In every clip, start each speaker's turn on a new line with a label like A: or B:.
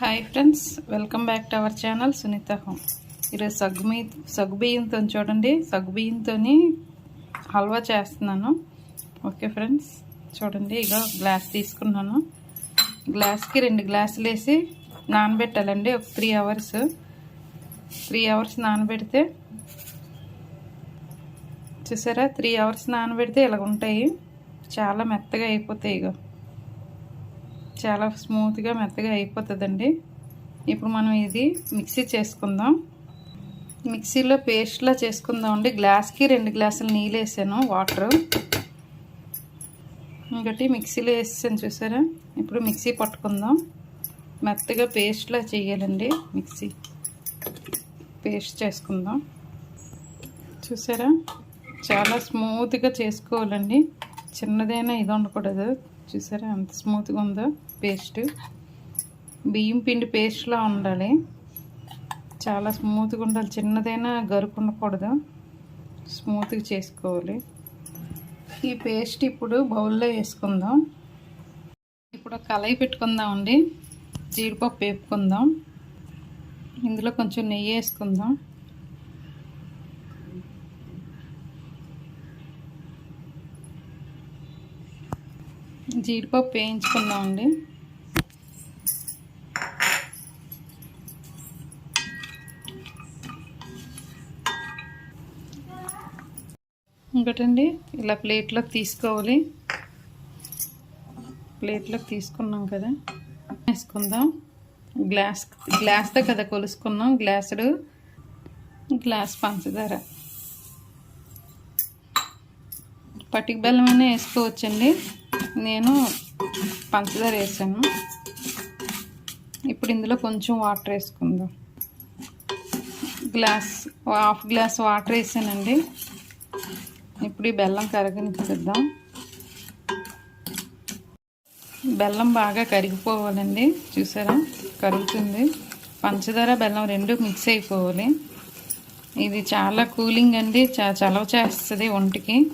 A: Hi friends welcome back to our channel Sunitha home ఈరోజు సగ్గు మీ సగ్గు బియ్యంతో చూడండి. సగ్గు బియ్యంతో హల్వా చేస్తున్నాను. ఓకే ఫ్రెండ్స్ చూడండి ఇక గ్లాస్ తీసుకున్నాను. గ్లాస్కి రెండు గ్లాసులు వేసి నానబెట్టాలండి ఒక త్రీ అవర్స్ త్రీ అవర్స్ నానబెడితే చూసారా? త్రీ అవర్స్ నానబెడితే ఇలాగ ఉంటాయి చాలా మెత్తగా అయిపోతాయి ఇక చాలా స్మూత్గా మెత్తగా అయిపోతుందండి. ఇప్పుడు మనం ఇది మిక్సీ చేసుకుందాం. మిక్సీలో పేస్ట్లా చేసుకుందాం అండి. గ్లాస్కి రెండు గ్లాసులు నీళ్ళు వేసాను వాటర్. ఇంకటి మిక్సీలో వేసాను చూసారా? ఇప్పుడు మిక్సీ పట్టుకుందాం. మెత్తగా పేస్ట్లా చేయాలండి మిక్సీ. పేస్ట్ చేసుకుందాం. చూసారా? చాలా స్మూత్గా చేసుకోవాలండి. చిన్నదైనా ఇది ఉండకూడదు. చూసారా? ఎంత స్మూత్గా ఉందో పేస్ట్ బియ్యం పిండి పేస్ట్లా ఉండాలి. చాలా స్మూత్గా ఉండాలి. చిన్నదైనా గరుకు ఉండకూడదు స్మూత్గా చేసుకోవాలి. ఈ పేస్ట్ ఇప్పుడు బౌల్లో వేసుకుందాం. ఇప్పుడు కలయి పెట్టుకుందామండి. జీడిపప్పు వేపుకుందాం. ఇందులో కొంచెం నెయ్యి వేసుకుందాం. జీడిపప్పు వేయించుకున్నామండి ఇంకటండి ఇలా ప్లేట్లోకి తీసుకోవాలి. ప్లేట్లోకి తీసుకున్నాం కదా. వేసుకుందాం. గ్లాస్ గ్లాస్తో కదా కొలుసుకున్నాం. గ్లాసుడు గ్లాస్ పంచదార. పటిక బెల్లమైనా వేసుకోవచ్చండి. నేను పంచదార వేసాను. ఇప్పుడు ఇందులో కొంచెం వాటర్ వేసుకుందాం. గ్లాస్ హాఫ్ గ్లాస్ వాటర్ వేసానండి. ఇప్పుడు ఈ బెల్లం కరగనిపిద్దాం బెల్లం బాగా కరిగిపోవాలండి. చూసారా? కరుగుతుంది. పంచదార బెల్లం రెండు మిక్స్ అయిపోవాలి. ఇది చాలా కూలింగ్ అండి. చా చలవ చేస్తుంది ఒంటికి.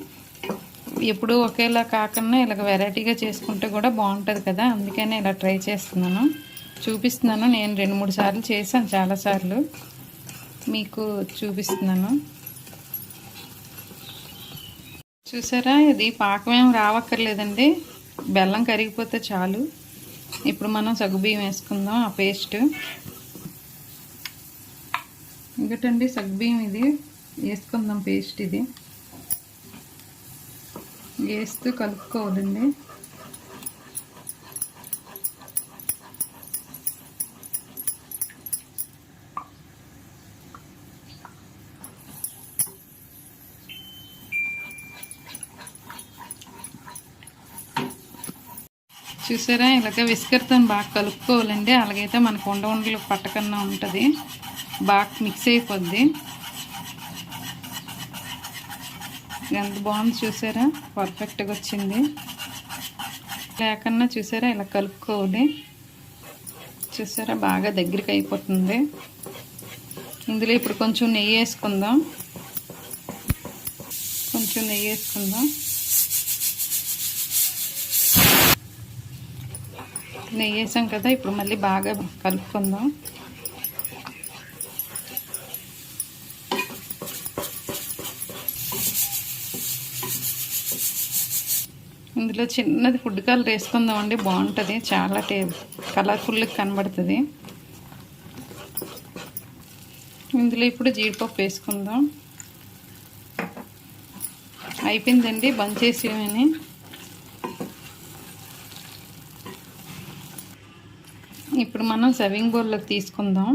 A: ఎప్పుడూ ఒకేలా కాకుండా ఇలాగ వెరైటీగా చేసుకుంటే కూడా బాగుంటుంది కదా. అందుకనే ఇలా ట్రై చేస్తున్నాను. చూపిస్తున్నాను. నేను రెండు మూడు సార్లు చేశాను చాలాసార్లు మీకు చూపిస్తున్నాను. చూసారా? ఇది పాకం ఏం రావక్కర్లేదండి. బెల్లం కరిగిపోతే చాలు. ఇప్పుడు మనం సగ్గుబియ్యం వేసుకుందాం ఆ పేస్ట్. ఇంకటండి సగ్గుబియ్యం ఇది. వేసుకుందాం పేస్ట్ ఇది. వేస్తూ కలుపుకోవాలండి. చూసారా? ఇలాగ విస్కర్తో బాగా కలుపుకోవాలండి. అలాగైతే మనకు ఉండ ఉండలు పట్టకన్నా ఉంటుంది. బాగా మిక్స్ అయిపోద్ది. ఎంత బాగుంది చూసారా? పర్ఫెక్ట్గా వచ్చింది. లేకన్నా చూసారా? ఇలా కలుపుకోవాలి. చూసారా? బాగా దగ్గరికి అయిపోతుంది. ఇందులో ఇప్పుడు కొంచెం నెయ్యి వేసుకుందాం. కొంచెం నెయ్యి వేసుకుందాం. నెయ్యి వేసాం కదా ఇప్పుడు మళ్ళీ బాగా కలుపుకుందాం. ఇందులో చిన్నది ఫుడ్ కలర్ వేసుకుందాం అండి బాగుంటుంది. చాలా టే కలర్ఫుల్గా కనబడుతుంది. ఇందులో ఇప్పుడు జీడిపప్పు వేసుకుందాం. అయిపోయిందండి బంద్ చేసేవని ఇప్పుడు మనం సర్వింగ్ బౌల్లోకి తీసుకుందాం.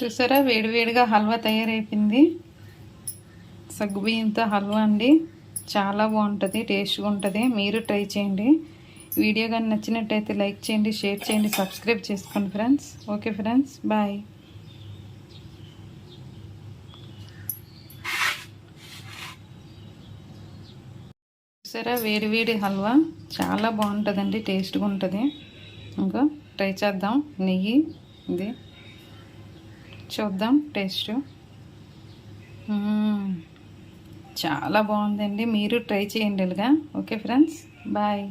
A: చూసారా? వేడివేడిగా హల్వా తయారైపోయింది. సగ్గుబియ్యంతో హల్వా అండి. చాలా బాగుంటుంది టేస్ట్గా ఉంటుంది. మీరు ట్రై చేయండి. వీడియో కానీ నచ్చినట్టయితే లైక్ చేయండి షేర్ చేయండి సబ్స్క్రైబ్ చేసుకోండి ఫ్రెండ్స్. Okay friends bye. చూసారా? వేడివేడి హల్వా. చాలా బాగుంటుందండి టేస్ట్గా ఉంటుంది. ఇంకా ట్రై చేద్దాం. నెయ్యి ఇది. చూద్దాం టేస్ట్. చాలా బాగుందండి. మీరు ట్రై చేయండి ఇలాగా. Okay friends. బాయ్.